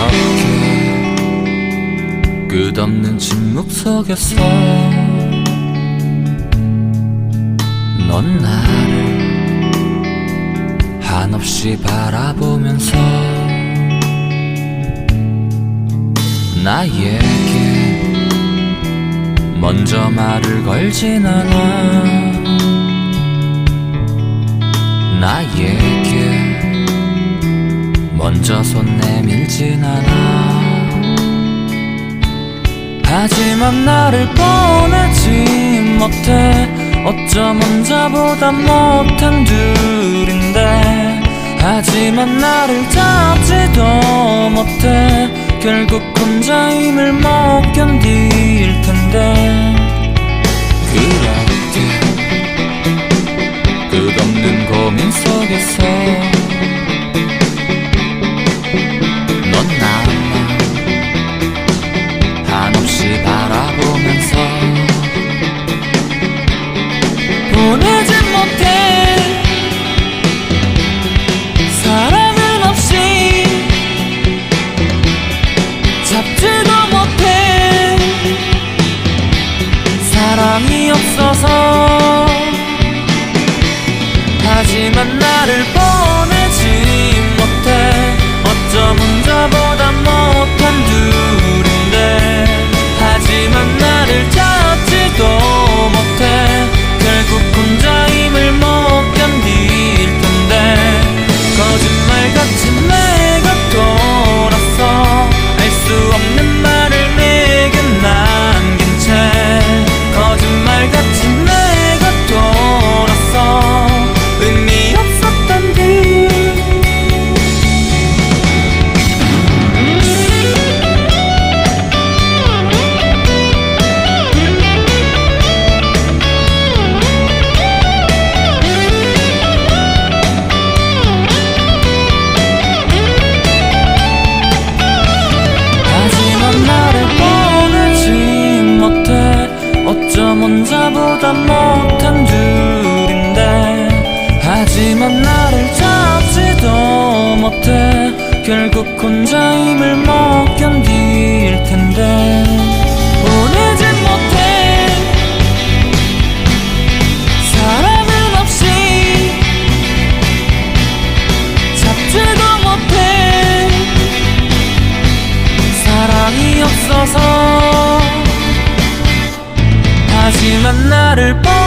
밖에 끝없는 침묵 속에서 넌 나를 한없이 바라보면서 나에게 먼저 말을 걸진 않아 나에게 먼저 손 내밀진 않아. 하지만 나를 보내지 못해. 어쩜 혼자보다 못한 둘인데. 하지만 나를 잡지도 못해. 결국 혼자임을 못 견딜 텐 사 나보다 못한 줄인데. 하지만 나를 잡지도 못해. 결국 혼자임을 못 견딜 텐데. 보내지 못해. 사랑은 없이 잡지도 못해. 사랑이 없어서 네가 나를 봐.